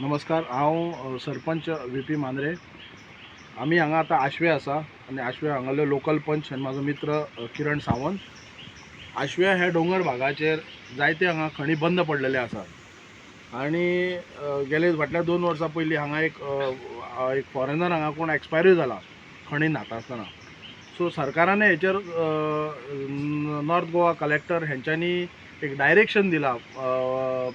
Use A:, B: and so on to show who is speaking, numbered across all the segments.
A: नमस्कार हांव sarpanch V P Mandrem. आमी हांगा आतां आशवे आसा आनी आशवे हांगालो लोकल पंच आनी म्हाजो मित्र किरण सावंत. आश्वे हे दोंगर भागाचेर जायते हांगा खणी बंद पडलेले आसात आनी गेले फाटल्या दोन वर्सां पयलीं हांगा एक एक फॉरेनर हांगा कोण एक्सपायरूय जाला खणी न्हाता आसतना. सो सरकारान हेचेर नॉर्थ गोवा कलेक्टर हेंच्यांनी एक डायरेक्शन दिला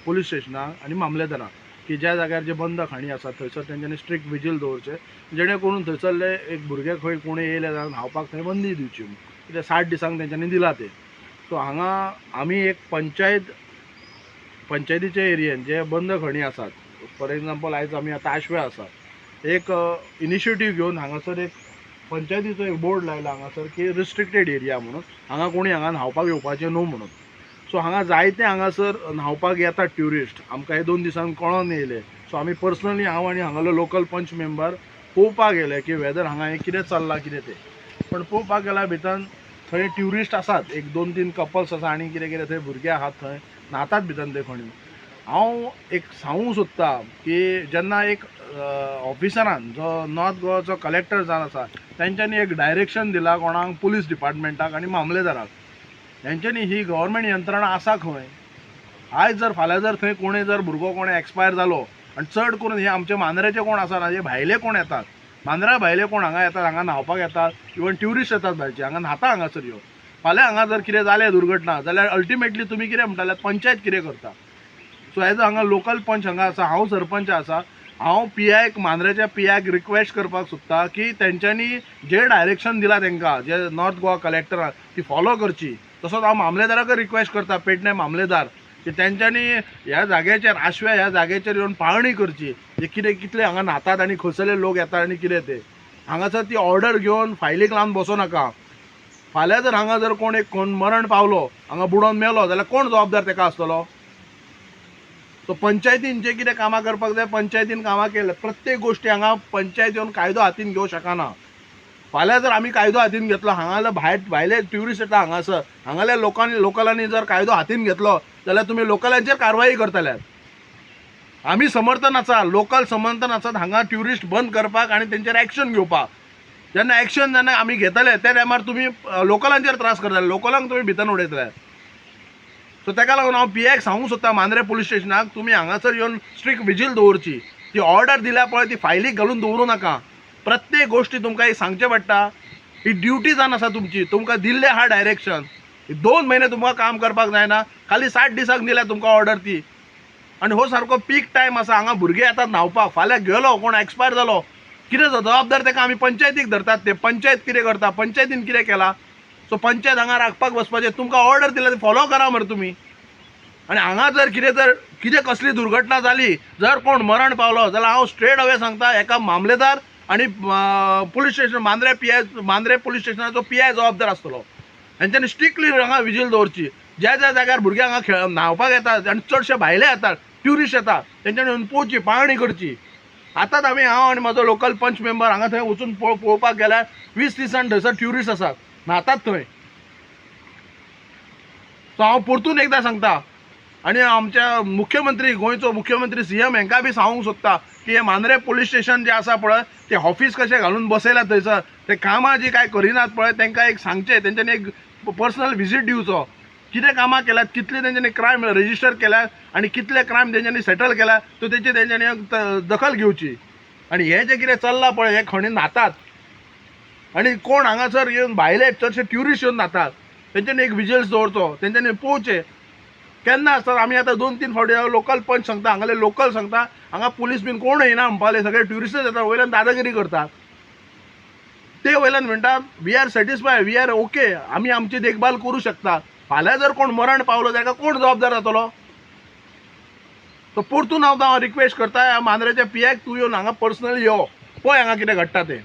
A: पोलीस स्टेशनाक आनी मामलेदारांक की ज्या जाग्यार जे बंद खाणी आसात थंयसर तेंच्यांनी स्ट्रिक्ट विजील दवरचे जेणे करून थंयसरले एक भुरगे खंय कोणी येयले जाल्यार न्हांवपाक थंय बंदी दिवची कित्याक साठ दिसांक तेंच्यांनी दिला ते. सो हांगा आमी एक पंचायत पंचायतीच्या एरियेन जे बंद खणी आसात फॉर एग्जाम्पल आयज आमी आतां आशवे आसा एक इनिशिएटीव घेवन हांगासर एक पंचायतीचो एक बोर्ड लायला हांगासर की रिस्ट्रिक्टेड एरिया म्हणून. हांगा कोणी हांगा न्हांवपाक येवपाचें न्हू म्हणून. सो हांगा जायते हांगासर न्हांवपाक येतात ट्युरिस्ट आमकां हे दोन दिसान कळोन येयले. सो आमी पर्सनली हांव आनी हांगालो लोकल पंच मेंबर पळोवपाक गेले की वेदर हांगा हें कितें चल्लां कितें तें. पण पळोवपाक गेल्या भितर थंय ट्युरिस्ट आसात. एक दोन तीन कपल्स आसा आनी कितें कितें थंय भुरगे आहात थंय. न्हातात भितर ते खणी हांव एक सांगूंक सोदतां की जेन्ना एक ऑफिसरान जो नॉर्थ गोवाचो कलेक्टर जावन आसा तेंच्यांनी एक डायरेक्शन दिला कोणाक पुलीस डिपार्टमेंटाक आनी मामलेदाराक. हेंच्यांनी ही गव्हर्मेंट यंत्रणा आसा खंय आयज जर फाल्यां जर थंय कोणूय जर भुरगो कोणें एक्सपायर जालो आनी चड करून हे आमचे मांद्रेचे कोण आसा ना हे भायले कोण येतात? मांद्रा भायले कोण हांगा येतात हांगा न्हांवपाक येतात? इवन ट्युरिस्ट येतात भायचे हांगा न्हाता हांगासर यो फाल्यां हांगा जर कितें जालें दुर्घटना जाल्यार अल्टिमेटली तुमी कितें म्हणटाले पंचायत कितें करता? सो एज हांगा लोकल पंच हांगा आसा हांव सरपंच आसा हांव पी आयक मांद्रेच्या पी आयक रिक्वेस्ट करपाक सोदतां की तेंच्यांनी जे डायरेक्शन दिलां तेंकां जे नॉर्थ गोवा कलेक्टरान ती फॉलो करची. तसोच हांव मामलेदाराक रिक्वेस्ट करता पेडणे मामलेदार की तेंच्यांनी ह्या जाग्याचेर आशव्या ह्या जाग्याचेर येवन पाळणी करची. जे कितें कितले हांगा न्हातात आनी खंयसरले लोक येतात आनी कितें ते. हांगासर ती ऑर्डर घेवन फायलीक लावन बसो नाका. फाल्यां जर हांगा जर कोण एक कोण मरण पावलो हांगा बुडोवन मेलो जाल्यार कोण जबाबदार तेका आसतलो? सो पंचायतीन जे कितें कामां करपाक जाय पंचायतीन कामां केले प्रत्येक गोश्टी हांगा पंचायत येवन कायदो हातीन घेवं शकना. फाल्यां जर आमी कायदो हातीन घेतलो हांगाले भायर भायले ट्युरिस्ट येता हांगासर हांगाल्या लोकांनी लोकलांनी जर कायदो हातीन घेतलो जाल्यार तुमी लोकलांचेर कारवाई करतल्यात आमी समर्थन आसा लोकल समर्थन आसात हांगा ट्युरिस्ट बंद करपाक आनी तेंचेर एक्शन घेवपाक. जेन्ना एक्शन जेन्ना आमी घेतले त्या टायमार तुमी लोकलांचेर त्रास करतले लोकलांक तुमी भितर उडयतले. सो ताका लागून हांव पी आयक सांगूंक सोदता मांद्रे पुलीस स्टेशनाक तुमी हांगासर येवन स्ट्रिक्ट विजील दवरची. ती ऑर्डर दिल्या पळय ती फायलीक घालून दवरूं नाका. प्रत्येक गोश्टी तुमकां एक सांगचें पडटा. ही ड्युटी जावन आसा तुमची. तुमकां दिल्लें आहा डायरेक्शन. दोन म्हयने तुमकां काम करपाक जायना. खाली साठ दिसांक दिल्या तुमकां ऑर्डर ती. आनी हो सारको पीक टायम आसा. हांगा भुरगे येतात न्हांवपाक. फाल्यां गेलो कोण एक्सपायर जालो. कितें जबाबदार ताका आमी पंचायतीक धरतात. ते पंचायत कितें करता? पंचायतीन कितें केलां? सो पंचायत हांगा राखपाक वचपाचें तुमकां ऑर्डर दिल्या ती फॉलो करा मरे तुमी आनी हांगा जर कितें जर कितें कसली दुर्घटना जाली जर कोण मरण पावलो जाल्यार हांव स्ट्रेट अवे सांगता एका मामलेदार आनी police station Mandrem P I Mandrem police स्टेशनाचो P I जबाबदार आसतलो. हेंच्यांनी स्ट्रिक्टली हांगा विजील दवरची. ज्या ज्या जाग्यार भुरगे हांगा खेळ न्हांवपाक येतात आनी चडशे भायले येतात ट्युरिस्ट येतात तेंच्यांनी येवन पोवची पाळणी करची. आतांच आमी हांव आनी म्हजो लोकल पंच मेंबर हांगा थंय वचून पळोवपाक गेल्यार वीस दिसान थंयसर ट्युरिस्ट आसात. न्हातात थंय सो हांव परतून एकदां सांगता. आनी आमच्या मुख्यमंत्री गोंयचो मुख्यमंत्री सी एम हांकां बी सांगूंक सोदता की हे मांद्रे पोलीस स्टेशन जें आसा पळय ते ऑफीस कशें घालून बसयला थंयसर ते कामां जी कांय करिनात पळय तांकां एक सांगचें तेंच्यांनी एक पर्सनल विजीट दिवचो. कितें कामां केल्यात कितले तेंच्यांनी क्रायम रजिस्टर केल्यात आनी कितले क्रायम तेंच्यांनी सेटल केला तो तेची तेंच्यांनी दखल घेवची आनी हें जें कितें चल्लां पळय हे खणी न्हातात आनी कोण हांगासर येवन भायले चडशे ट्युरिस्ट येवन न्हातात तेंच्यांनी एक विजिल्स दवरचो तेंच्यांनी पोवचें केन्ना आसतात आमी आतां दोन तीन फावटी लोकल पंच सांगता हांगाले लोकल सांगता हांगा पुलीस बीन कोण येना म्हणपाले सगळे ट्युरिस्टच येतात वयल्यान दादागिरी करतात. ते वयल्यान म्हणटा we are satisfy we are okay आमी आमची देखभाल करूं शकता. फाल्यां जर कोण मरण पावलो ताका कोण जबाबदार जातलो? तो परतून हांव हांव रिक्वेस्ट करता मांद्रेच्या पियाक तूं येवन हांगा पर्सनली यो. पळय हांगा कितें घडटा तें.